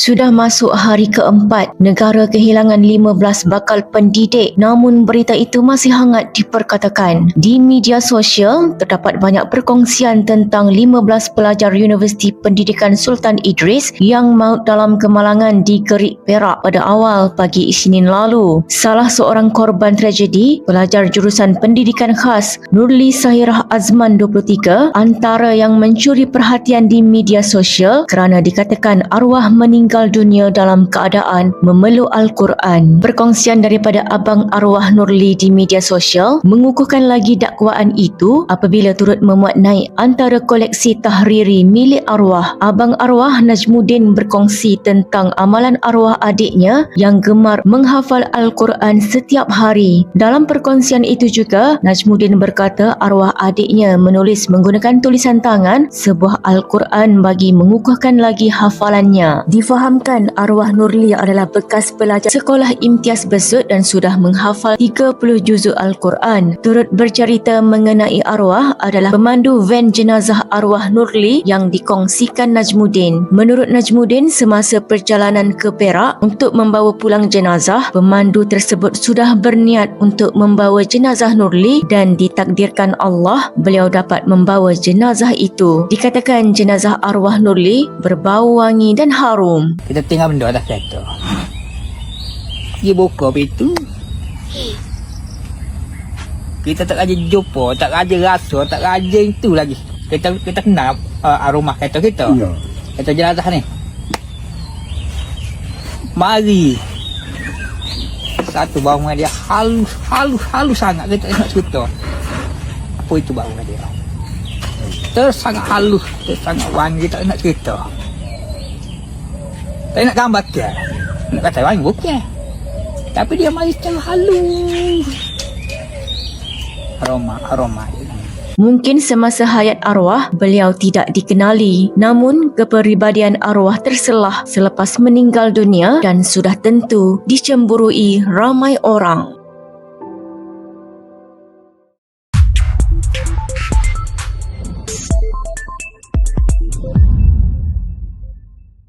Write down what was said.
Sudah masuk hari keempat, negara kehilangan 15 bakal pendidik namun berita itu masih hangat diperkatakan. Di media sosial, terdapat banyak perkongsian tentang 15 pelajar Universiti Pendidikan Sultan Idris yang maut dalam kemalangan di Gerik Perak pada awal pagi Isnin lalu. Salah seorang korban tragedi, pelajar jurusan pendidikan khas Nurli Sahirah Azman 23 antara yang mencuri perhatian di media sosial kerana dikatakan arwah meninggal dunia dalam keadaan memeluk Al-Quran. Perkongsian daripada Abang Arwah Nurli di media sosial mengukuhkan lagi dakwaan itu apabila turut memuat naik antara koleksi tahriri milik arwah. Abang Arwah Najmuddin berkongsi tentang amalan arwah adiknya yang gemar menghafal Al-Quran setiap hari. Dalam perkongsian itu juga, Najmuddin berkata arwah adiknya menulis menggunakan tulisan tangan sebuah Al-Quran bagi mengukuhkan lagi hafalannya. Difahamkan arwah Nurli adalah bekas pelajar sekolah imtiaz besut dan sudah menghafal 30 juzuk Al-Quran. Turut bercerita mengenai arwah adalah pemandu van jenazah arwah Nurli yang dikongsikan Najmuddin. Menurut Najmuddin, semasa perjalanan ke Perak untuk membawa pulang jenazah, pemandu tersebut sudah berniat untuk membawa jenazah Nurli dan ditakdirkan Allah beliau dapat membawa jenazah itu. Dikatakan jenazah arwah Nurli berbau wangi dan harum. Kita tinggal benda atas kereta. Dia buka pintu. Kita tak raja jumpa, tak raja rasa, tak raja itu lagi. Kita kita kenal uh, aromah kereta kita. Ya. Kereta jenazah ni. Mari. Satu bau dia halus, halus, halus sangat kita nak cerita. Apa itu bau dia? Terus sangat halus, terus sangat wangi tak nak cerita. Tak nak gambar ke? Nak kata wangi bukan. Tapi dia mari secara halus. Aroma, aroma. Mungkin semasa hayat arwah, beliau tidak dikenali. Namun, kepribadian arwah terselah selepas meninggal dunia dan sudah tentu dicemburui ramai orang.